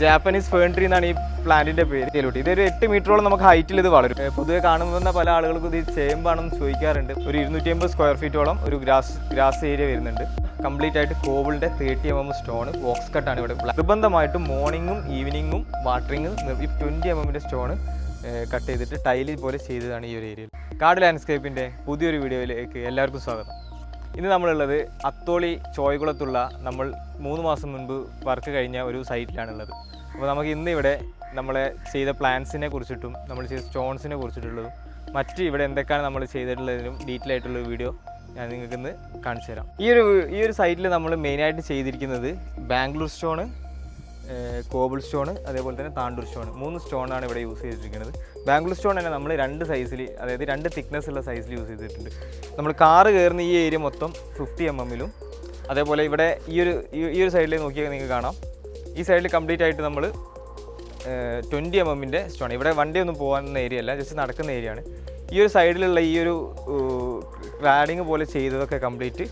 Japanese fern tree എന്നാണ് ഈ പ്ലാന്റിന്റെ പേര്. ഇതിലോട്ട്. ഇതൊരു എട്ട് മീറ്ററോളം നമുക്ക് ഹൈറ്റിൽ ഇത് വളരും. പൊതുവെ കാണുന്ന പല ആളുകൾക്കും ഇത് ചേമ്പാണെന്ന് ചോദിക്കാറുണ്ട്. ഒരു ഇരുന്നൂറ്റി അമ്പത് സ്ക്വയർ ഫീറ്റോളം ഒരു ഗ്രാസ് ഗ്രാസ് ഏരിയ വരുന്നുണ്ട്. കംപ്ലീറ്റ് ആയിട്ട് കോവിളിന്റെ thirty M M stone box കട്ടാണ് ഇവിടെ. നിർബന്ധമായിട്ടും മോർണിംഗും ഈവനിങ്ങും വാട്ടറിങ്ങും ഈ ട്വന്റി എം എമ്മിന്റെ സ്റ്റോൺ കട്ട് ചെയ്തിട്ട് ടൈലിൽ പോലെ ചെയ്തതാണ് ഈ ഒരു ഏരിയയിൽ കാട് ലാൻഡ്സ്കേപ്പിന്റെ പുതിയൊരു വീഡിയോയിലേക്ക് എല്ലാവർക്കും സ്വാഗതം. ഇന്ന് നമ്മളുള്ളത് അത്തോളി ചോയ്കുളത്തുള്ള നമ്മൾ മൂന്ന് മാസം മുൻപ് വർക്ക് കഴിഞ്ഞ ഒരു സൈറ്റിലാണുള്ളത് അപ്പോൾ നമുക്ക് ഇന്ന് ഇവിടെ നമ്മളെ ചെയ്ത പ്ലാൻസിനെ കുറിച്ചിട്ടും നമ്മൾ ചെയ്ത സ്റ്റോൺസിനെ കുറിച്ചിട്ടുള്ളതും മറ്റ് ഇവിടെ എന്തൊക്കെയാണ് നമ്മൾ ചെയ്തിട്ടുള്ളതിനും ഡീറ്റെയിൽ ആയിട്ടുള്ള വീഡിയോ ഞാൻ നിങ്ങൾക്ക് ഇന്ന് കാണിച്ചു തരാം ഈ ഒരു ഈ ഒരു സൈറ്റിൽ നമ്മൾ മെയിനായിട്ട് ചെയ്തിരിക്കുന്നത് ബാംഗ്ലൂർ സ്റ്റോണ് കോബിൾ സ്റ്റോൺ അതേപോലെ തന്നെ താണ്ടൂർ സ്റ്റോൺ മൂന്ന് സ്റ്റോണാണ് ഇവിടെ യൂസ് ചെയ്തിരിക്കുന്നത്. ബാംഗ്ലൂർ സ്റ്റോൺ തന്നെ നമ്മൾ രണ്ട് സൈസിൽ അതായത് രണ്ട് തിക്നെസ് ഉള്ള സൈസിൽ യൂസ് ചെയ്തിട്ടുണ്ട്. നമ്മൾ കാറ് കയറുന്ന ഈ ഏരിയ മൊത്തം ഫിഫ്റ്റി എം എമ്മിലും അതേപോലെ ഇവിടെ ഈ ഒരു ഈ- ഒരു സൈഡിൽ നോക്കിയാൽ നിങ്ങൾക്ക് കാണാം. ഈ സൈഡിൽ കംപ്ലീറ്റ് ആയിട്ട് നമ്മൾ ട്വന്റി എം എമ്മിന്റെ സ്റ്റോൺ ഇവിടെ വണ്ടിയൊന്നും പോകുന്ന ഏരിയ അല്ല ജസ്റ്റ് നടക്കുന്ന ഏരിയ ആണ്. ഈ ഒരു സൈഡിലുള്ള ഈ ഒരു ക്ലാഡിങ് പോലെ ചെയ്തതൊക്കെ കംപ്ലീറ്റ്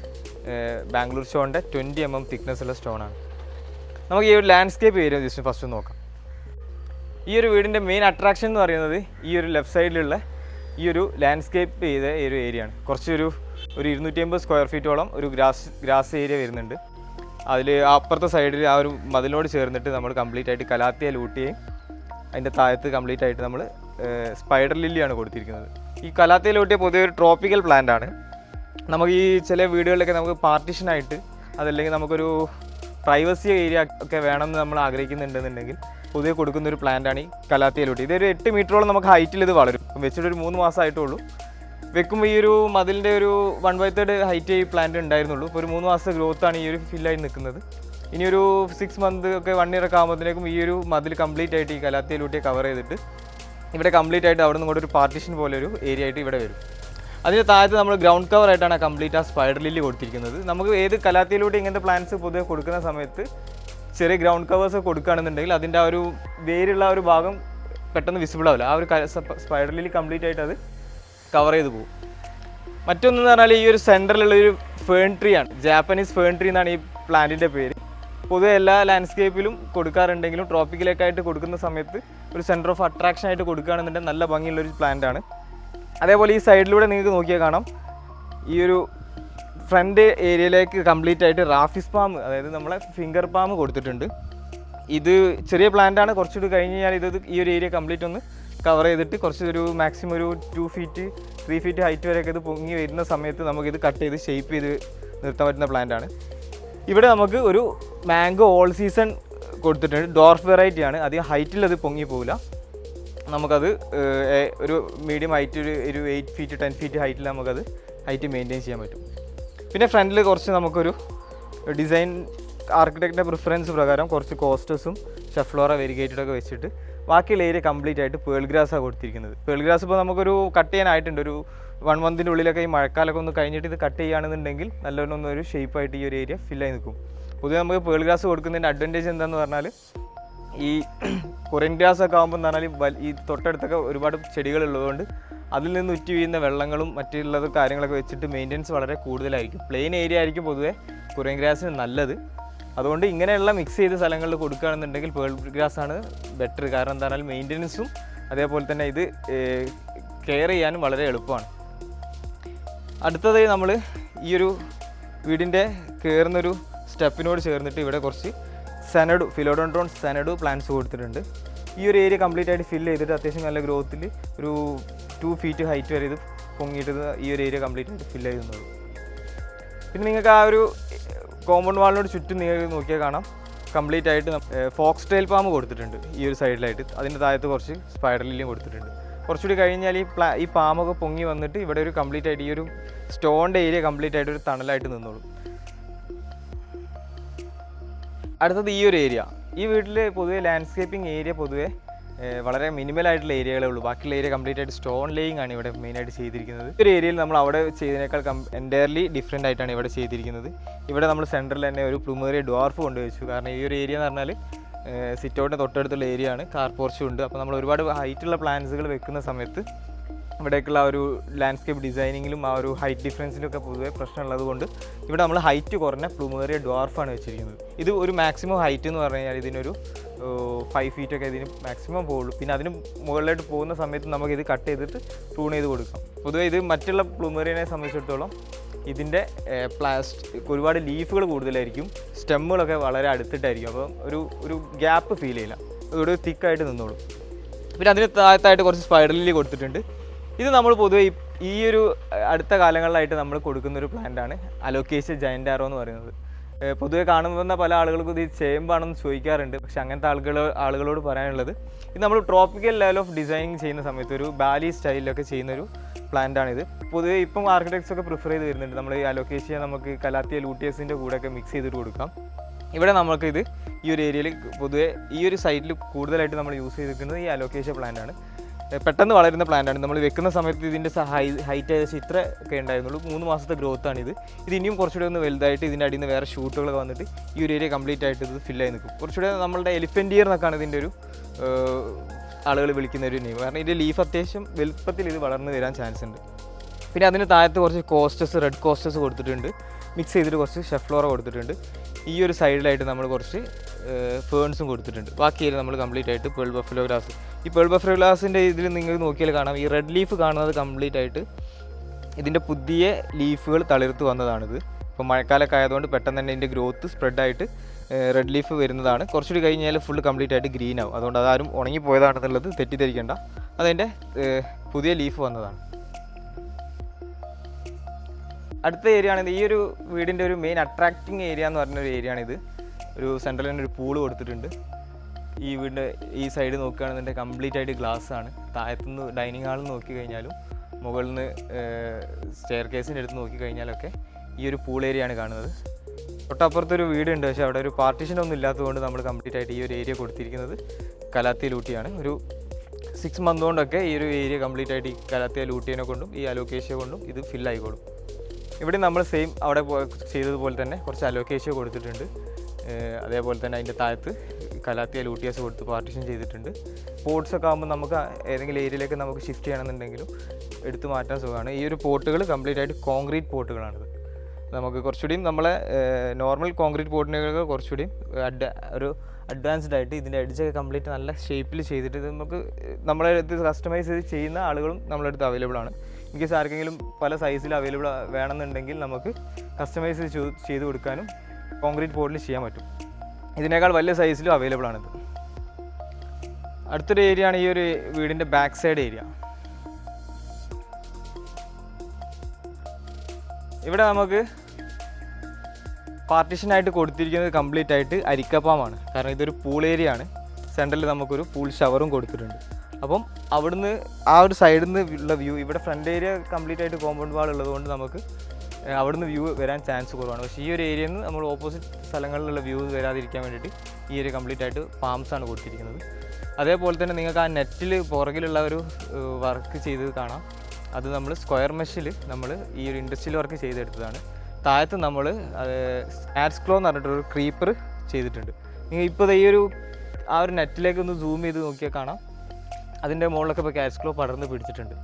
ബാംഗ്ലൂർ സ്റ്റോണിന്റെ ട്വന്റി എം എം തിക്നെസ് ഉള്ള സ്റ്റോണാണ്. നമുക്ക് ഈ ഒരു ലാൻഡ്സ്കേപ്പ് ഏരിയ ജസ്റ്റ് ഫസ്റ്റ് നോക്കാം. ഈ ഒരു വീടിന്റെ മെയിൻ അട്രാക്ഷൻ എന്ന് പറയുന്നത് ഈ ഒരു ലെഫ്റ്റ് സൈഡിലുള്ള ഈ ഒരു ലാൻഡ്സ്കേപ്പ് ചെയ്ത ഒരു ഏരിയ ആണ്. കുറച്ചൊരു ഒരു ഇരുന്നൂറ്റി അമ്പത് സ്ക്വയർ ഫീറ്റോളം ഒരു ഗ്രാസ് ഗ്രാസ് ഏരിയ വരുന്നുണ്ട്. അതിൽ അപ്പുറത്തെ സൈഡിൽ ആ ഒരു മതിലിനോട് ചേർന്നിട്ട് നമ്മൾ കംപ്ലീറ്റ് ആയിട്ട് കലാത്തിയ ലൂട്ടിയും അതിന്റെ താഴത്ത് കംപ്ലീറ്റ് ആയിട്ട് നമ്മൾ സ്പൈഡർ ലില്ലിയാണ് കൊടുത്തിരിക്കുന്നത്. ഈ കലാത്തിയ ലൂട്ടിയ പൊതുവെ ഒരു ട്രോപ്പിക്കൽ പ്ലാന്റ് ആണ്. നമുക്ക് ഈ ചില വീടുകളിലൊക്കെ നമുക്ക് പാർട്ടീഷനായിട്ട് അതല്ലെങ്കിൽ നമുക്കൊരു പ്രൈവസി ഏരിയ ഒക്കെ വേണമെന്ന് നമ്മൾ ആഗ്രഹിക്കുന്നുണ്ടെന്നുണ്ടെങ്കിൽ പുതിയ കൊടുക്കുന്ന ഒരു പ്ലാന്റ് ആണ് ഈ കലാത്തിയലൂട്ടി. ഇതൊരു എട്ട് മീറ്ററോളം നമുക്ക് ഹൈറ്റിൽ ഇത് വളരും. വെച്ചിട്ട് ഒരു മൂന്ന് മാസമായിട്ടുള്ളൂ വെക്കുമ്പോൾ ഈ ഒരു മതിലിന്റെ ഒരു വൺ ബൈ തേർഡ് ഹൈറ്റ് ഈ പ്ലാന്റ് ഉണ്ടായിരുന്നുള്ളൂ. ഇപ്പോൾ ഒരു മൂന്ന് മാസം ഗ്രോത്ത് ആണ് ഈ ഒരു ഫില്ലായി നിൽക്കുന്നത്. ഇനി ഒരു സിക്സ് മന്ത് ഒക്കെ വൺ ഇയർ ഒക്കെ ആകുമ്പോഴത്തേക്കും ഈ ഒരു മതിൽ കംപ്ലീറ്റ് ആയിട്ട് ഈ കലാത്തിയലൂട്ടിയെ കവർ ചെയ്തിട്ട് ഇവിടെ കംപ്ലീറ്റ് ആയിട്ട് അവിടെ നിന്ന് കൂടെ ഒരു പാർട്ടീഷൻ പോലെ ഒരു ഏരിയ ആയിട്ട് ഇവിടെ വരും. അതിന് താഴത്ത് നമ്മൾ ഗ്രൗണ്ട് കവർ ആയിട്ടാണ് കംപ്ലീറ്റ് ആ സ്പൈഡർ ലില്ലി കൊടുത്തിരിക്കുന്നത്. നമുക്ക് ഏത് കലാത്തിയിലൂടെ ഇങ്ങനത്തെ പ്ലാന്റ്സ് പൊതുവെ കൊടുക്കുന്ന സമയത്ത് ചെറിയ ഗ്രൗണ്ട് കവേഴ്സ് കൊടുക്കുകയാണെന്നുണ്ടെങ്കിൽ അതിന്റെ ആ ഒരു വേരുള്ള ഒരു ഭാഗം പെട്ടെന്ന് വിസിബിൾ ആവില്ല. ആ ഒരു സ്പൈഡർ ലില്ലി കംപ്ലീറ്റ് ആയിട്ട് അത് കവർ ചെയ്ത് പോകും. മറ്റൊന്നെന്ന് പറഞ്ഞാൽ ഈ ഒരു സെന്ററിലുള്ള ഒരു ഫേൺ ട്രീ ആണ്. ജാപ്പനീസ് ഫേൺ ട്രീ എന്നാണ് ഈ പ്ലാന്റിന്റെ പേര്. പൊതുവെ എല്ലാ ലാൻഡ്സ്കേപ്പിലും കൊടുക്കാറുണ്ടെങ്കിലും ട്രോപ്പിക്കലേക്കായിട്ട് കൊടുക്കുന്ന സമയത്ത് ഒരു സെന്റർ ഓഫ് അട്രാക്ഷൻ ആയിട്ട് കൊടുക്കുകയാണെന്നുണ്ടെങ്കിൽ നല്ല ഭംഗിയുള്ളൊരു പ്ലാന്റ് ആണ്. അതേപോലെ ഈ സൈഡിലൂടെ നിങ്ങൾക്ക് നോക്കിയാൽ കാണാം. ഈ ഒരു ഫ്രണ്ട് ഏരിയയിലേക്ക് കംപ്ലീറ്റ് ആയിട്ട് റാഫിസ് പാം അതായത് നമ്മളെ ഫിംഗർ പാം കൊടുത്തിട്ടുണ്ട്. ഇത് ചെറിയ പ്ലാന്റ് ആണ്. കുറച്ചുകൂടി കഴിഞ്ഞ് കഴിഞ്ഞാൽ ഇത് ഈ ഒരു ഏരിയ കംപ്ലീറ്റ് ഒന്ന് കവർ ചെയ്തിട്ട് കുറച്ച് ഒരു മാക്സിമം ഒരു two feet three feet height വരെയൊക്കെ ഇത് പൊങ്ങി വരുന്ന സമയത്ത് നമുക്കിത് കട്ട് ചെയ്ത് ഷേപ്പ് ചെയ്ത് നിർത്താൻ പറ്റുന്ന പ്ലാന്റാണ് ഇവിടെ നമുക്ക് ഒരു മാംഗോ ഓൾ സീസൺ കൊടുത്തിട്ടുണ്ട്. ഡോർഫ് വെറൈറ്റി ആണ്. അധികം ഹൈറ്റിൽ അത് പൊങ്ങി പോകില്ല നമുക്കത് ഒരു മീഡിയം ഹൈറ്റ് ഒരു ഒരു എയ്റ്റ് ഫീറ്റ് ടെൻ ഫീറ്റ് ഹൈറ്റിൽ നമുക്കത് ഹൈറ്റ് മെയിന്റെയിൻ ചെയ്യാൻ പറ്റും. പിന്നെ ഫ്രണ്ടിൽ കുറച്ച് നമുക്കൊരു ഡിസൈൻ ആർക്കിടെക്റ്റിന്റെ പ്രിഫറൻസ് പ്രകാരം കുറച്ച് കോസ്റ്റസും ഷെഫ്ലോറ വെരിഗേറ്റഡൊക്കെ വെച്ചിട്ട് ബാക്കിയുള്ള ഏരിയ കംപ്ലീറ്റ് ആയിട്ട് പേൾ ഗ്രാസാണ് കൊടുത്തിരിക്കുന്നത്. പേൾ ഗ്രാസ് ഇപ്പോൾ നമുക്കൊരു കട്ട് ചെയ്യാനായിട്ടുണ്ട്. ഒരു വൺ മന്തിന്റെ ഉള്ളിലൊക്കെ ഈ മഴക്കാലമൊക്കെ ഒന്ന് കഴിഞ്ഞിട്ട് ഇത് കട്ട് ചെയ്യുകയാണെന്നുണ്ടെങ്കിൽ നല്ലൊരു ഷേപ്പായിട്ട് ഈ ഒരു ഏരിയ ഫില്ലായി നിൽക്കും. പൊതുവെ നമുക്ക് പേൾ ഗ്രാസ് കൊടുക്കുന്നതിന്റെ അഡ്വാന്റേജ് എന്താണെന്ന് പറഞ്ഞാൽ ഈ കൊറിയൻ ഗ്രാസ് ഒക്കെ ആകുമ്പോൾ എന്ന് പറഞ്ഞാൽ ഈ തൊട്ടടുത്തൊക്കെ ഒരുപാട് ചെടികൾ ഉള്ളതുകൊണ്ട് അതിൽ നിന്ന് ഉറ്റി വീഴുന്ന വെള്ളങ്ങളും മറ്റുള്ളത് കാര്യങ്ങളൊക്കെ വെച്ചിട്ട് മെയിന്റെനൻസ് വളരെ കൂടുതലായിരിക്കും. പ്ലെയിൻ ഏരിയ ആയിരിക്കും പൊതുവേ കുറേ ഗ്രാസിന് നല്ലത്. അതുകൊണ്ട് ഇങ്ങനെയുള്ള മിക്സ് ചെയ്ത സ്ഥലങ്ങളിൽ കൊടുക്കുകയാണെന്നുണ്ടെങ്കിൽ പേൾ ഗ്രാസ് ആണ് ബെറ്റർ കാരണം എന്താ പറഞ്ഞാൽ മെയിന്റെനൻസും അതേപോലെ തന്നെ ഇത് കെയർ ചെയ്യാനും വളരെ എളുപ്പമാണ്. അടുത്തതായി നമ്മൾ ഈ ഒരു വീടിന്റെ കയറുന്നൊരു സ്റ്റെപ്പിനോട് ചേർന്നിട്ട് ഇവിടെ കുറച്ച് സെനഡു ഫിലോഡോൺട്രോൺ സെനഡു പ്ലാന്റ്സ് കൊടുത്തിട്ടുണ്ട്. ഈ ഒരു ഏരിയ കംപ്ലീറ്റ് ആയിട്ട് ഫില്ല് ചെയ്തിട്ട് അത്യാവശ്യം നല്ല ഗ്രോത്തിൽ ഒരു ടു ഫീറ്റ് ഹൈറ്റ് വരെ ഇത് പൊങ്ങിയിട്ട് ഈ ഒരു ഏരിയ കംപ്ലീറ്റ് ആയിട്ട് ഫില്ല് ചെയ്യുന്നത് പിന്നെ നിങ്ങൾക്ക് ആ ഒരു കോമ്പൗണ്ട് വാളിനോട് ചുറ്റും നിങ്ങൾക്ക് നോക്കിയാൽ കാണാം. കംപ്ലീറ്റ് ആയിട്ട് ഫോക്സ് ടൈൽ പാമ്പ് കൊടുത്തിട്ടുണ്ട് ഈ ഒരു സൈഡിലായിട്ട് അതിന്റെ താഴത്ത് കുറച്ച് സ്പൈഡർ ലില്ലിയും കൊടുത്തിട്ടുണ്ട്. കുറച്ചുകൂടി കഴിഞ്ഞാൽ ഈ പ്ലാ ഈ പാമ്പൊക്കെ പൊങ്ങി വന്നിട്ട് ഇവിടെ ഒരു കംപ്ലീറ്റ് ആയിട്ട് ഈ ഒരു സ്റ്റോണിന്റെ ഏരിയ കംപ്ലീറ്റ് ആയിട്ട് ഒരു തണലായിട്ട് നിന്നോളും. അടുത്തത് ഈ ഒരു ഏരിയ ഈ വീട്ടിൽ പൊതുവേ ലാൻഡ്സ്കേപ്പിംഗ് ഏരിയ പൊതുവേ വളരെ മിനിമൽ ആയിട്ടുള്ള ഏരിയകളേ ഉള്ളൂ. ബാക്കിയുള്ള ഏരിയ കംപ്ലീറ്റ് ആയിട്ട് സ്റ്റോൺ ലേയിങ് ആണ് ഇവിടെ മെയിൻ ആയിട്ട് ചെയ്തിരിക്കുന്നത്. ഒരു ഏരിയയിൽ നമ്മൾ അവിടെ ചെയ്തതിനേക്കാൾ കം എന്റയർലി ഡിഫറെന്റ് ആയിട്ടാണ് ഇവിടെ ചെയ്തിരിക്കുന്നത്. ഇവിടെ നമ്മൾ സെന്ററിൽ തന്നെ ഒരു പ്ലുമേറിയ ഡ്വാർഫ് കൊണ്ടുവച്ചു. കാരണം ഈ ഒരു ഏരിയ എന്ന് പറഞ്ഞാൽ സിറ്റ് ഔട്ടിന്റെ തൊട്ടടുത്തുള്ള ഏരിയ ആണ്. കാർ പോർച്ചും ഉണ്ട്. അപ്പോൾ നമ്മൾ ഒരുപാട് ഹൈറ്റുള്ള പ്ലാന്റ്സുകൾ വെക്കുന്ന സമയത്ത് ഇവിടേക്കുള്ള ആ ഒരു ലാൻഡ്സ്കേപ്പ് ഡിസൈനിങ്ങിലും ആ ഒരു ഹൈറ്റ് ഡിഫറൻസിലും ഒക്കെ പൊതുവേ പ്രശ്നമുള്ളത് കൊണ്ട് ഇവിടെ നമ്മൾ ഹൈറ്റ് കുറഞ്ഞ പ്ലൂമേറിയ ഡ്വാർഫാണ് വെച്ചിരിക്കുന്നത്. ഇത് ഒരു മാക്സിമം ഹൈറ്റ് എന്ന് പറഞ്ഞു കഴിഞ്ഞാൽ ഇതിനൊരു ഫൈവ് ഫീറ്റ് ഒക്കെ ഇതിന് മാക്സിമം പോകുള്ളൂ പിന്നെ അതിന് മുകളിലോട്ട് പോകുന്ന സമയത്ത് നമുക്ക് ഇത് കട്ട് ചെയ്തിട്ട് ട്യൂൺ ചെയ്ത് കൊടുക്കാം. പൊതുവേ ഇത് മറ്റുള്ള പ്ലൂമേറിയനെ സംബന്ധിച്ചിടത്തോളം ഇതിന്റെ പ്ലാസ്റ്റിക് ഒരുപാട് ലീഫുകൾ കൂടുതലായിരിക്കും. സ്റ്റെമ്മുകളൊക്കെ വളരെ അടുത്തിട്ടായിരിക്കും. അപ്പം ഒരു ഒരു ഗ്യാപ്പ് ഫീൽ ചെയ്യില്ല. ഇവിടെ തിക്കായിട്ട് നിന്നോളും. പിന്നെ അതിന് താഴത്തായിട്ട് കുറച്ച് സ്പൈഡലിൽ കൊടുത്തിട്ടുണ്ട്. ഇത് നമ്മൾ പൊതുവെ ഈ- ഒരു അടുത്ത കാലങ്ങളിലായിട്ട് നമ്മൾ കൊടുക്കുന്ന ഒരു പ്ലാന്റാണ് അലോക്കേഷ്യ ജയന്റ് ആറോ എന്ന് പറയുന്നത്. പൊതുവെ കാണുന്ന പല ആളുകൾക്കും ഇത് ചേമ്പാണെന്ന് ചോദിക്കാറുണ്ട്. പക്ഷെ അങ്ങനത്തെ ആളുകൾ ആളുകളോട് പറയാനുള്ളത് ഇത് നമ്മൾ ട്രോപ്പിക്കൽ ലെവൽ ഓഫ് ഡിസൈനിങ് ചെയ്യുന്ന സമയത്ത് ഒരു ബാലി സ്റ്റൈലിലൊക്കെ ചെയ്യുന്നൊരു പ്ലാന്റ് ആണിത്. പൊതുവെ ഇപ്പം ആർക്കിടെക്ട്സ് ഒക്കെ പ്രിഫർ ചെയ്ത് വരുന്നുണ്ട്. നമ്മൾ ഈ അലോക്കേഷ്യ നമുക്ക് കലാത്തിയ ലൂട്ടിയസിന്റെ കൂടെയൊക്കെ മിക്സ് ചെയ്തിട്ട് കൊടുക്കാം. ഇവിടെ നമുക്ക് ഇത് ഈ ഒരു ഏരിയയിൽ പൊതുവെ ഈ ഒരു സൈഡിൽ കൂടുതലായിട്ട് നമ്മൾ യൂസ് ചെയ്തിരിക്കുന്നത് ഈ അലോക്കേഷ്യ പ്ലാന്റ് ആണ്. ഏ, പെട്ടെന്ന് വളരുന്ന പ്ലാന്റ് ആണ്. നമ്മൾ വെക്കുന്ന സമയത്ത് ഇതിന്റെ ഹൈ ഹൈറ്റ് ഏകദേശം ഇത്ര ഒക്കെ ഉണ്ടായിരുന്നുള്ളൂ. മൂന്ന് മാസത്തെ ഗ്രോത്ത് ആണിത് ഇത്. ഇത് ഇനിയും കുറച്ചുകൂടെ ഒന്ന് വലുതായിട്ട് ഇതിന്റെ അടിയിൽ നിന്ന് വേറെ ഷൂട്ടുകളൊക്കെ വന്നിട്ട് ഈ ഒരു ഏരിയ കംപ്ലീറ്റ് ആയിട്ട് ഇത് ഫില്ലായി നിൽക്കും. കുറച്ചുകൂടെ നമ്മളുടെ എലിഫന്റ് ഇയർ എന്നൊക്കെയാണ് ഇതിന്റെ ഒരു ആളുകൾ വിളിക്കുന്ന ഒരു നെയിം കാരണം ഇതിന്റെ ലീഫ് അത്യാവശ്യം വലുപ്പത്തിൽ ഇത് വളർന്നു വരാൻ ചാൻസ് ഉണ്ട്. പിന്നെ അതിന് താഴത്ത് കുറച്ച് കോസ്റ്റസ് റെഡ് കോസ്റ്റസ് കൊടുത്തിട്ടുണ്ട്. മിക്സ് ചെയ്തിട്ട് കുറച്ച് ഷെഫ്ലോറ കൊടുത്തിട്ടുണ്ട്. ഈ ഒരു സൈഡിലായിട്ട് നമ്മൾ കുറച്ച് ഫേൺസും കൊടുത്തിട്ടുണ്ട്. ബാക്കി നമ്മൾ കംപ്ലീറ്റ് ആയിട്ട് പേൾ ബഫലോ ഗ്ലാസ് ഈ പേൾ ബഫലോ ഗ്ലാസിന്റെ ഇതിൽ നിങ്ങൾ നോക്കിയാൽ കാണാം. ഈ റെഡ് ലീഫ് കാണുന്നത് കംപ്ലീറ്റ് ആയിട്ട് ഇതിന്റെ പുതിയ ലീഫുകൾ തളിർത്ത് വന്നതാണിത്. ഇപ്പോൾ മഴക്കാലമൊക്കെ ആയതുകൊണ്ട് പെട്ടെന്ന് തന്നെ ഇതിന്റെ ഗ്രോത്ത് സ്പ്രെഡായിട്ട് റെഡ് ലീഫ് വരുന്നതാണ്. കുറച്ചുകൂടി കഴിഞ്ഞാൽ ഫുൾ കംപ്ലീറ്റ് ആയിട്ട് ഗ്രീൻ ആവും. അതുകൊണ്ട് അതാരും ഉണങ്ങി പോയതാണെന്നുള്ളത് തെറ്റിദ്ധരിക്കേണ്ട അതിന്റെ പുതിയ ലീഫ് വന്നതാണ്. അടുത്ത ഏരിയ ആണ് ഈ ഒരു വീടിന്റെ ഒരു മെയിൻ അട്രാക്റ്റിംഗ് ഏരിയ എന്ന് പറഞ്ഞ ഒരു ഏരിയ ആണിത് ഒരു സെൻട്രലിൽ തന്നെ ഒരു പൂൾ കൊടുത്തിട്ടുണ്ട്. ഈ വീടിന്റെ ഈ സൈഡ് നോക്കുകയാണെന്നുണ്ടെങ്കിൽ കംപ്ലീറ്റ് ആയിട്ട് ഗ്ലാസ് ആണ്. താഴത്തുനിന്ന് ഡൈനിങ് ഹാളിൽ നോക്കി കഴിഞ്ഞാലും മുകളിൽ നിന്ന് സ്റ്റെയർ കേസിന്റെ അടുത്ത് നോക്കി കഴിഞ്ഞാലൊക്കെ ഈ ഒരു പൂൾ ഏരിയ ആണ് കാണുന്നത്. തൊട്ടപ്പുറത്തൊരു വീടുണ്ട്. പക്ഷേ അവിടെ ഒരു പാർട്ടീഷൻ ഒന്നും ഇല്ലാത്തതുകൊണ്ട് നമ്മൾ കംപ്ലീറ്റ് ആയിട്ട് ഈ ഒരു ഏരിയ കൊടുത്തിരിക്കുന്നത് കലാത്തി ലൂട്ടിയാണ്. ഒരു സിക്സ് മന്ത് കൊണ്ടൊക്കെ ഈ ഒരു ഏരിയ കംപ്ലീറ്റ് ആയിട്ട് ഈ കലാത്തിയ ലൂട്ടിയനെ കൊണ്ടും ഈ അലോക്കേഷ്യ കൊണ്ടും ഇത് ഫില്ലായിക്കോളും ഇവിടെ നമ്മൾ സെയിം അവിടെ ചെയ്തതുപോലെ തന്നെ കുറച്ച് അലോക്കേഷ്യ കൊടുത്തിട്ടുണ്ട്. അതേപോലെ തന്നെ അതിന്റെ താഴത്ത് കലാത്തിയ ലൂട്ടിയാസ് കൊടുത്ത് പാർട്ടിഷൻ ചെയ്തിട്ടുണ്ട്. പോർട്ട്സൊക്കെ ആകുമ്പോൾ നമുക്ക് ഏതെങ്കിലും ഏരിയയിലേക്ക് നമുക്ക് ഷിഫ്റ്റ് ചെയ്യണമെന്നുണ്ടെങ്കിലും എടുത്തു മാറ്റാൻ സുഖമാണ്. ഈ ഒരു പോട്ടുകൾ കംപ്ലീറ്റ് ആയിട്ട് കോൺക്രീറ്റ് പോട്ടുകളാണിത്. നമുക്ക് കുറച്ചുകൂടിയും നമ്മളെ നോർമൽ കോൺക്രീറ്റ് പോട്ടിനൊക്കെ കുറച്ചുകൂടിയും അഡ് ഒരു അഡ്വാൻസ്ഡ് ആയിട്ട് ഇതിന്റെ അടിച്ചൊക്കെ കംപ്ലീറ്റ് നല്ല ഷേപ്പിൽ ചെയ്തിട്ട് നമുക്ക് നമ്മളെ അടുത്ത് കസ്റ്റമൈസ് ചെയ്യുന്ന ആളുകളും നമ്മളെ അടുത്ത് അവൈലബിൾ ആണ്. ഇൻ കേസ് ആർക്കെങ്കിലും പല സൈസിൽ അവൈലബിൾ വേണമെന്നുണ്ടെങ്കിൽ നമുക്ക് കസ്റ്റമൈസ് ചെയ്ത് കൊടുക്കാനും കോൺക്രീറ്റ് ബോർഡിൽ ചെയ്യാൻ പറ്റും. ഇതിനേക്കാൾ വലിയ സൈസിലും അവൈലബിൾ ആണിത്. അടുത്തൊരു ഏരിയ ആണ് ഈ ഒരു വീടിന്റെ ബാക്ക് സൈഡ് ഏരിയ ഇവിടെ നമുക്ക് പാർട്ടീഷനായിട്ട് കൊടുത്തിരിക്കുന്നത് കംപ്ലീറ്റ് ആയിട്ട് അരിക്കപ്പാമാണ്. കാരണം ഇതൊരു പൂൾ ഏരിയ ആണ്. സെന്ററിൽ നമുക്കൊരു പൂൾ ഷവറും കൊടുത്തിട്ടുണ്ട്. അപ്പം അവിടുന്ന് ആ ഒരു സൈഡിൽ നിന്ന് ഉള്ള വ്യൂ ഇവിടെ ഫ്രണ്ട് ഏരിയ കംപ്ലീറ്റ് ആയിട്ട് കോമ്പൗണ്ട് വാൾ ഉള്ളതുകൊണ്ട് നമുക്ക് അവിടുന്ന് വ്യൂ വരാൻ ചാൻസ് കുറവാണ്. പക്ഷേ ഈ ഒരു ഏരിയയിൽ നിന്ന് നമ്മൾ ഓപ്പോസിറ്റ് സ്ഥലങ്ങളിലുള്ള വ്യൂ വരാതിരിക്കാൻ വേണ്ടിയിട്ട് ഈ ഏരിയ കംപ്ലീറ്റ് ആയിട്ട് പാംസ് ആണ് കൊടുത്തിരിക്കുന്നത്. അതേപോലെ തന്നെ നിങ്ങൾക്ക് ആ നെറ്റിൽ പുറകിലുള്ള ഒരു വർക്ക് ചെയ്ത് കാണാം. അത് നമ്മൾ സ്ക്വയർ മെഷിൽ നമ്മൾ ഈ ഒരു ഇൻഡസ്ട്രിയൽ വർക്ക് ചെയ്തെടുത്തതാണ്. താഴത്ത് നമ്മൾ സ്കാറ്റ്സ്ക്ലോ എന്ന് പറഞ്ഞിട്ടൊരു ക്രീപ്പർ ചെയ്തിട്ടുണ്ട്. നിങ്ങൾ ഇപ്പോൾ ഈ ഒരു ആ ഒരു നെറ്റിലേക്ക് ഒന്ന് സൂം ചെയ്ത് നോക്കിയാൽ കാണാം. അതിന്റെ മുകളിലൊക്കെ ഇപ്പോൾ ക്യാറ്റ്സ്ക്ലോ പടർന്ന് പിടിച്ചിട്ടുണ്ട്.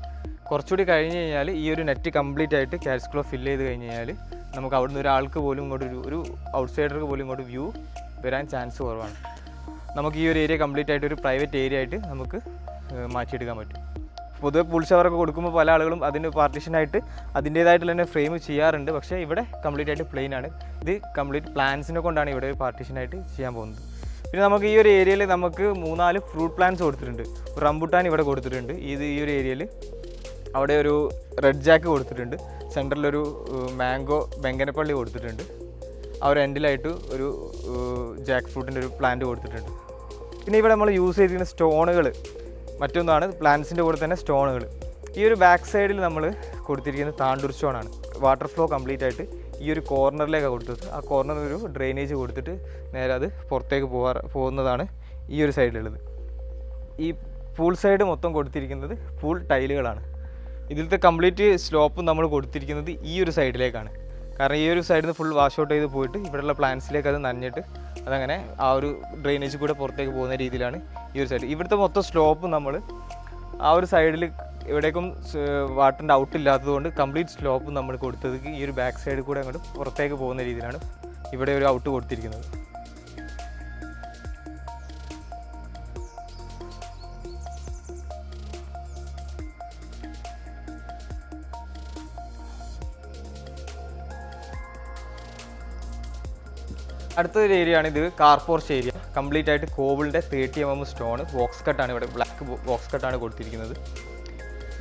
കുറച്ചുകൂടി കഴിഞ്ഞ് കഴിഞ്ഞാൽ ഈ ഒരു നെറ്റ് കംപ്ലീറ്റ് ആയിട്ട് ക്യാറ്റ്സ്ക്ലോ ഫില്ല് ചെയ്ത് കഴിഞ്ഞ് കഴിഞ്ഞാൽ നമുക്ക് അവിടുന്ന് ഒരാൾക്ക് പോലും ഇങ്ങോട്ട് ഒരു ഒരു ഔട്ട്സൈഡർക്ക് പോലും ഇങ്ങോട്ട് വ്യൂ വരാൻ ചാൻസ് കുറവാണ്. നമുക്ക് ഈ ഒരു ഏരിയ കംപ്ലീറ്റ് ആയിട്ട് ഒരു പ്രൈവറ്റ് ഏരിയ ആയിട്ട് നമുക്ക് മാറ്റിയെടുക്കാൻ പറ്റും. പൊതുവെ പുൾ കൊടുക്കുമ്പോൾ പല ആളുകളും അതിന് പാർട്ടീഷനായിട്ട് അതിന്റേതായിട്ടുള്ള തന്നെ ഫ്രെയിം ചെയ്യാറുണ്ട്. പക്ഷേ ഇവിടെ കംപ്ലീറ്റ് ആയിട്ട് പ്ലെയിൻ ആണ്. ഇത് കംപ്ലീറ്റ് പ്ലാൻസിനെ കൊണ്ടാണ് ഇവിടെ ഒരു പാർട്ടീഷനായിട്ട് ചെയ്യാൻ പോകുന്നത്. പിന്നെ നമുക്ക് ഈ ഒരു ഏരിയയിൽ നമുക്ക് മൂന്നാൽ ഫ്രൂട്ട് പ്ലാന്റ്സ് കൊടുത്തിട്ടുണ്ട്. റംബുട്ടാൻ ഇവിടെ കൊടുത്തിട്ടുണ്ട്. ഇത് ഈ ഒരു ഏരിയയിൽ അവിടെ ഒരു റെഡ് ജാക്ക് കൊടുത്തിട്ടുണ്ട്. സെന്ററിലൊരു മാംഗോ ബെങ്കനപ്പള്ളി കൊടുത്തിട്ടുണ്ട്. ആ ഒരു എൻഡിലായിട്ട് ഒരു ജാക്ക് ഫ്രൂട്ടിന്റെ ഒരു പ്ലാന്റ് കൊടുത്തിട്ടുണ്ട്. പിന്നെ ഇവിടെ നമ്മൾ യൂസ് ചെയ്തിരിക്കുന്ന സ്റ്റോണുകൾ മറ്റൊന്നാണ് പ്ലാന്റ്സിന്റെ കൂടെ തന്നെ സ്റ്റോണുകൾ ഈ ഒരു ബാക്ക് സൈഡിൽ നമ്മൾ കൊടുത്തിരിക്കുന്നത് താണ്ടൂർ സ്റ്റോണാണ് വാട്ടർ ഫ്ലോ കംപ്ലീറ്റ് ആയിട്ട് ഈ ഒരു കോർണറിലേക്ക് കൊടുത്തത്. ആ കോർണറിൽ ഒരു ഡ്രെയിനേജ് കൊടുത്തിട്ട് നേരെ അത് പുറത്തേക്ക് പോകാറ് പോകുന്നതാണ് ഈ ഒരു സൈഡിലുള്ളത് ഈ പൂൾ സൈഡ് മൊത്തം കൊടുത്തിരിക്കുന്നത് പൂൾ ടൈലുകളാണ് ഇതിലത്തെ കംപ്ലീറ്റ് സ്ലോപ്പ് നമ്മൾ കൊടുത്തിരിക്കുന്നത് ഈ ഒരു സൈഡിലേക്കാണ് കാരണം ഈ ഒരു സൈഡിൽ നിന്ന് ഫുൾ വാഷ് ഔട്ട് ചെയ്ത് പോയിട്ട് ഇവിടെയുള്ള പ്ലാന്റ്സിലേക്ക് അത് നനഞ്ഞിട്ട് അതങ്ങനെ ആ ഒരു ഡ്രെയിനേജ് കൂടെ പുറത്തേക്ക് പോകുന്ന രീതിയിലാണ് ഈ ഒരു സൈഡ് ഇവിടുത്തെ മൊത്തം സ്ലോപ്പ് നമ്മൾ ആ ഒരു സൈഡിൽ എവിടേക്കും വാട്ടറിന്റെ ഔട്ട് ഇല്ലാത്തതുകൊണ്ട് കംപ്ലീറ്റ് സ്ലോപ്പ് നമ്മൾ കൊടുത്തത് ഈ ഒരു ബാക്ക് സൈഡിൽ കൂടെ അങ്ങോട്ട് പുറത്തേക്ക് പോകുന്ന രീതിയിലാണ് ഇവിടെ ഒരു ഔട്ട് കൊടുത്തിരിക്കുന്നത്. അടുത്തൊരു ഏരിയ ആണ് ഇത് കാർപോർച്ച് ഏരിയ കംപ്ലീറ്റ് ആയിട്ട് കോവിളിന്റെ thirty M M stone box കട്ടാണ് ഇവിടെ. ബ്ലാക്ക് ബോക്സ് കട്ടാണ് കൊടുത്തിരിക്കുന്നത്.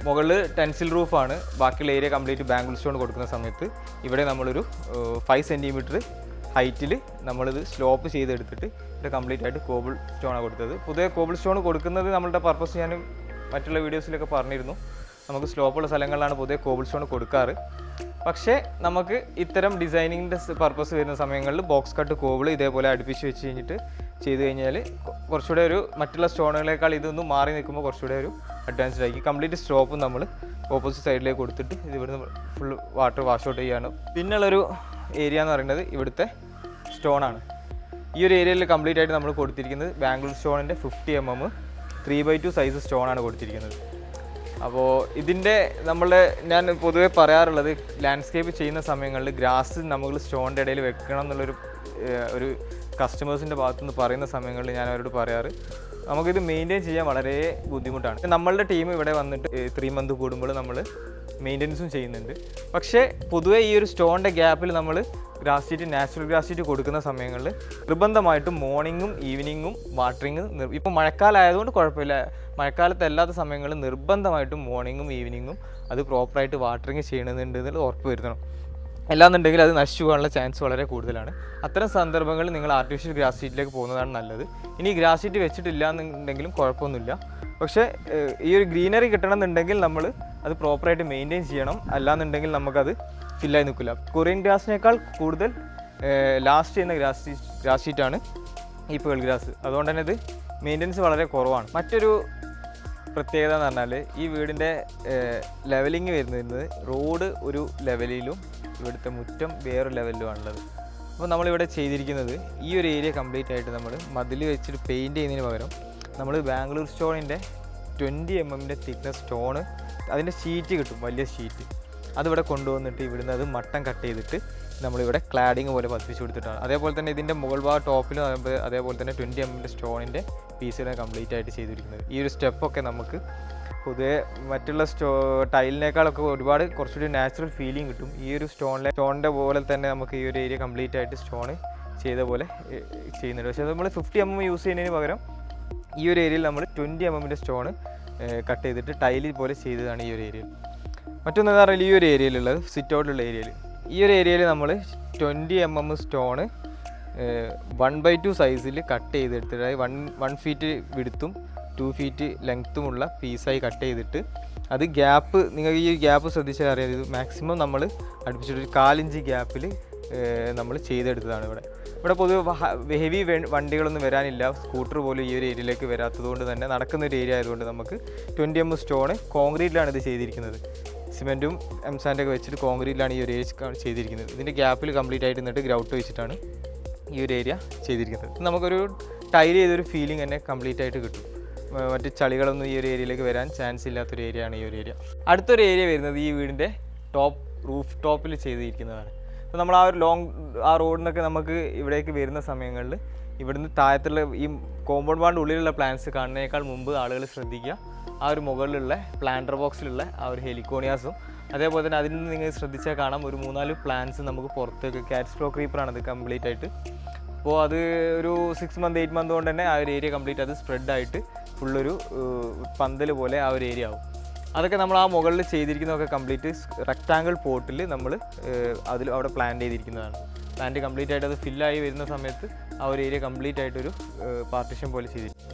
മുകളിൽ ടെൻസിൽ റൂഫാണ് ബാക്കിയുള്ള ഏരിയ കംപ്ലീറ്റ് ബാംഗിൾ സ്റ്റോൺ കൊടുക്കുന്ന സമയത്ത് ഇവിടെ നമ്മളൊരു ഫൈവ് സെന്റിമീറ്റർ ഹൈറ്റിൽ നമ്മളിത് സ്ലോപ്പ് ചെയ്തെടുത്തിട്ട് ഇവിടെ കംപ്ലീറ്റ് ആയിട്ട് കോബിൾ സ്റ്റോണാണ് കൊടുത്തത്. പുതിയ കോബിൾ സ്റ്റോൺ കൊടുക്കുന്നത് നമ്മളുടെ പർപ്പസ് ഞാൻ മറ്റുള്ള വീഡിയോസിലൊക്കെ പറഞ്ഞിരുന്നു. നമുക്ക് സ്ലോപ്പുള്ള സ്ഥലങ്ങളിലാണ് പൊതുവെ കോബിൾ സ്റ്റോൺ കൊടുക്കാറ്. പക്ഷേ നമുക്ക് ഇത്തരം ഡിസൈനിങ്ങിന്റെ പർപ്പസ് വരുന്ന സമയങ്ങളിൽ ബോക്സ് കട്ട് കോബിൾ ഇതേപോലെ അടുപ്പിച്ച് വെച്ച് കഴിഞ്ഞിട്ട് ചെയ്ത് കഴിഞ്ഞാൽ കുറച്ചുകൂടെ ഒരു മറ്റുള്ള സ്റ്റോണുകളേക്കാൾ ഇതൊന്നും മാറി നിൽക്കുമ്പോൾ കുറച്ചുകൂടെ ഒരു അഡ്വാൻസ്ഡ് ആയിരിക്കും. കംപ്ലീറ്റ് സ്ലോപ്പും നമ്മൾ ഓപ്പോസിറ്റ് സൈഡിലേക്ക് കൊടുത്തിട്ട് ഇത് ഇവിടുന്ന് ഫുൾ വാട്ടർ വാഷ് ഔട്ട് ചെയ്യാണ് പിന്നുള്ളൊരു ഏരിയ എന്ന് പറയുന്നത് ഇവിടുത്തെ സ്റ്റോണാണ്. ഈ ഒരു ഏരിയയിൽ കംപ്ലീറ്റ് ആയിട്ട് നമ്മൾ കൊടുത്തിരിക്കുന്നത് Bangalore സ്റ്റോണിന്റെ fifty M M three by two size സ്റ്റോണാണ് കൊടുത്തിരിക്കുന്നത്. അപ്പോൾ ഇതിന്റെ നമ്മളുടെ ഞാൻ പൊതുവെ പറയാറുള്ളത് ലാൻഡ്സ്കേപ്പ് ചെയ്യുന്ന സമയങ്ങളിൽ ഗ്രാസ് നമ്മൾ സ്റ്റോണിന്റെ ഇടയിൽ വെക്കണം എന്നുള്ളൊരു ഒരു കസ്റ്റമേഴ്സിന്റെ ഭാഗത്തുനിന്ന് പറയുന്ന സമയങ്ങളിൽ ഞാൻ അവരോട് പറയാറ്. നമുക്കിത് മെയിന്റെയിൻ ചെയ്യാൻ വളരെ ബുദ്ധിമുട്ടാണ്. നമ്മളുടെ ടീം ഇവിടെ വന്നിട്ട് ത്രീ മന്ത് കൂടുമ്പോൾ നമ്മൾ മെയിന്റെനൻസും ചെയ്യുന്നുണ്ട്. പക്ഷേ പൊതുവെ ഈ ഒരു സ്റ്റോണിന്റെ ഗ്യാപ്പിൽ നമ്മൾ grass sheet natural grass sheet കൊടുക്കുന്ന സമയങ്ങളിൽ നിർബന്ധമായിട്ടും മോർണിംഗും ഈവനിങ്ങും വാട്ടറിങ് ഇപ്പോൾ മഴക്കാലമായതുകൊണ്ട് കുഴപ്പമില്ല. മഴക്കാലത്ത് അല്ലാത്ത സമയങ്ങളിൽ നിർബന്ധമായിട്ടും മോർണിംഗും ഈവനിങ്ങും അത് പ്രോപ്പറായിട്ട് വാട്ടറിങ് ചെയ്യണമെന്നുണ്ട് എന്നുള്ളത് ഉറപ്പ് വരുത്തണം. അല്ലാന്നുണ്ടെങ്കിൽ അത് നശിച്ചു പോകാനുള്ള ചാൻസ് വളരെ കൂടുതലാണ്. അത്തരം സന്ദർഭങ്ങളിൽ നിങ്ങൾ ആർട്ടിഫിഷ്യൽ ഗ്രാസ് ഷീറ്റിലേക്ക് പോകുന്നതാണ് നല്ലത്. ഇനി ഗ്രാസ് ഷീറ്റ് വെച്ചിട്ടില്ല എന്നുണ്ടെങ്കിലും കുഴപ്പമൊന്നുമില്ല. പക്ഷേ ഈ ഒരു ഗ്രീനറി കിട്ടണമെന്നുണ്ടെങ്കിൽ നമ്മൾ അത് പ്രോപ്പറായിട്ട് മെയിന്റെയിൻ ചെയ്യണം. അല്ലാന്നുണ്ടെങ്കിൽ നമുക്കത് ഫില്ലായി നിൽക്കില്ല. കൊറിയൻ ഗ്രാസിനേക്കാൾ കൂടുതൽ ലാസ്റ്റ് ചെയ്യുന്ന ഗ്രാസ് ഗ്രാസ് ഷീറ്റാണ് ഈ പേൾ ഗ്രാസ് അതുകൊണ്ട് തന്നെ ഇത് മെയിന്റെനൻസ് വളരെ കുറവാണ്. മറ്റൊരു പ്രത്യേകത എന്ന് പറഞ്ഞാൽ ഈ വീടിന്റെ ലെവലിംഗ് വരുന്നത് റോഡ് ഒരു ലെവലിലും ഇവിടുത്തെ മുറ്റം വേറൊരു ലെവലിലുമാണുള്ളത് അപ്പോൾ നമ്മളിവിടെ ചെയ്തിരിക്കുന്നത് ഈ ഒരു ഏരിയ കംപ്ലീറ്റ് ആയിട്ട് നമ്മൾ മതിൽ വെച്ചിട്ട് പെയിന്റ് ചെയ്യുന്നതിന് പകരം നമ്മൾ ബാംഗ്ലൂർ സ്റ്റോണിന്റെ ട്വന്റി എം എമ്മിന്റെ തിക്നെസ് സ്റ്റോണ് അതിന്റെ ഷീറ്റ് കിട്ടും വലിയ ഷീറ്റ് അതിവിടെ കൊണ്ടുവന്നിട്ട് ഇവിടുന്ന് അത് മട്ടം കട്ട് ചെയ്തിട്ട് നമ്മളിവിടെ ക്ലാഡിങ് പോലെ പതിപ്പിച്ച് കൊടുത്തിട്ടാണ്. അതേപോലെ തന്നെ ഇതിന്റെ മുകൾ ഭാഗം ടോപ്പിലും അതേപോലെ തന്നെ ട്വന്റി എം എമ്മിന്റെ സ്റ്റോണിന്റെ പീസുകളെ കംപ്ലീറ്റ് ആയിട്ട് ചെയ്തിരിക്കുന്നത്. ഈ ഒരു സ്റ്റെപ്പൊക്കെ നമുക്ക് പൊതുവെ മറ്റുള്ള സ്റ്റോ ടൈലിനേക്കാളൊക്കെ ഒരുപാട് കുറച്ചുകൂടി നാച്ചുറൽ ഫീലിംഗ് കിട്ടും. ഈ ഒരു സ്റ്റോണിലെ സ്റ്റോണിന്റെ പോലെ തന്നെ നമുക്ക് ഈ ഒരു ഏരിയ കംപ്ലീറ്റ് ആയിട്ട് സ്റ്റോൺ ചെയ്ത പോലെ ചെയ്യുന്നുണ്ട്. പക്ഷേ നമ്മൾ ഫിഫ്റ്റി എം എം യൂസ് ചെയ്യുന്നതിന് പകരം ഈ ഒരു ഏരിയയിൽ നമ്മൾ ട്വന്റി എം എമ്മിന്റെ സ്റ്റോണ് കട്ട് ചെയ്തിട്ട് ടൈൽ പോലെ ചെയ്തതാണ് ഈ ഒരു ഏരിയയിൽ മറ്റൊന്ന് പറഞ്ഞാൽ ഈ ഒരു ഏരിയയിലുള്ളത് സിറ്റ് ഔട്ടിലുള്ള ഏരിയയിൽ ഈ ഒരു ഏരിയയിൽ നമ്മൾ twenty M M stone one by two സൈസിൽ കട്ട് ചെയ്തെടുത്തിട്ട് വൺ വൺ ഫീറ്റ് വിടുത്തും ടു ഫീറ്റ് ലെങ്ത്തുമുള്ള പീസായി കട്ട് ചെയ്തിട്ട് അത് ഗ്യാപ്പ് നിങ്ങൾ ഈ ഗ്യാപ്പ് ശ്രദ്ധിച്ചാൽ അറിയാം. ഇത് മാക്സിമം നമ്മൾ അടുപ്പിച്ചിട്ട് ഒരു കാലിഞ്ച് ഗ്യാപ്പിൽ നമ്മൾ ചെയ്തെടുത്തതാണ് ഇവിടെ. ഇവിടെ പൊതുവെ ഹെവി വണ്ടികളൊന്നും വരാനില്ല. സ്കൂട്ടർ പോലും ഈ ഒരു ഏരിയയിലേക്ക് വരാത്തത് കൊണ്ട് തന്നെ നടക്കുന്ന ഒരു ഏരിയ ആയതുകൊണ്ട് നമുക്ക് ട്വന്റി എം സ്റ്റോണ് കോൺക്രീറ്റിലാണ് ഇത് ചെയ്തിരിക്കുന്നത്. സിമെന്റും എം സാൻഡൊക്കെ വെച്ചിട്ട് കോൺക്രീറ്റിലാണ് ഈ ഒരു ഏരിയ ചെയ്തിരിക്കുന്നത്. ഇതിന്റെ ഗ്യാപ്പിൽ കംപ്ലീറ്റ് ആയിട്ട് നിന്നിട്ട് ഗ്രൗട്ട് വെച്ചിട്ടാണ് ഈ ഒരു ഏരിയ ചെയ്തിരിക്കുന്നത്. നമുക്കൊരു ടൈൽ ചെയ്തൊരു ഫീലിംഗ് തന്നെ കംപ്ലീറ്റ് ആയിട്ട് കിട്ടും. മറ്റ് ചളികളൊന്നും ഈ ഒരു ഏരിയയിലേക്ക് വരാൻ ചാൻസ് ഇല്ലാത്തൊരു ഏരിയ ആണ് ഈ ഒരു ഏരിയ. അടുത്തൊരു ഏരിയ വരുന്നത് ഈ വീടിന്റെ ടോപ്പ് റൂഫ് ടോപ്പിൽ ചെയ്തിരിക്കുന്നതാണ്. അപ്പോൾ നമ്മൾ ആ ഒരു ലോങ് ആ റോഡിൽ നിന്നൊക്കെ നമുക്ക് ഇവിടേക്ക് വരുന്ന സമയങ്ങളിൽ ഇവിടുന്ന് താഴത്തുള്ള ഈ കോമ്പൗണ്ട് വാണ്ട് ഉള്ളിലുള്ള പ്ലാന്റ്സ് കാണുന്നതിനേക്കാൾ മുമ്പ് ആളുകൾ ശ്രദ്ധിക്കുക. ആ ഒരു മുകളിലുള്ള പ്ലാന്റർ ബോക്സിലുള്ള ആ ഒരു ഹെലിക്കോണിയാസും അതേപോലെ തന്നെ അതിൽ നിന്ന് നിങ്ങൾ ശ്രദ്ധിച്ചാൽ കാണാം ഒരു മൂന്നാൽ പ്ലാന്റ്സ് നമുക്ക് പുറത്തേക്ക് ക്യാറ്റ് സ്ട്രോ ക്രീപ്പറാണ് അത് കംപ്ലീറ്റ് ആയിട്ട്. അപ്പോൾ അത് ഒരു സിക്സ് മന്ത് എയ്റ്റ് മന്ത് കൊണ്ട് തന്നെ ആ ഒരു ഏരിയ കംപ്ലീറ്റ് അത് സ്പ്രെഡ് ആയിട്ട് ഫുള്ളൊരു പന്തൽ പോലെ ആ ഒരു ഏരിയ ആവും. അതൊക്കെ നമ്മൾ ആ മുകളിൽ ചെയ്തിരിക്കുന്നതൊക്കെ കംപ്ലീറ്റ് റെക്റ്റാങ്കിൾ പോർട്ടിൽ നമ്മൾ അതിൽ അവിടെ പ്ലാൻ ചെയ്തിരിക്കുന്നതാണ്. പ്ലാന്റ് കംപ്ലീറ്റ് ആയിട്ട് അത് ഫില്ലായി വരുന്ന സമയത്ത് ആ ഒരു ഏരിയ കംപ്ലീറ്റ് ആയിട്ടൊരു പാർട്ടിഷൻ പോലെ ചെയ്തിരിക്കും.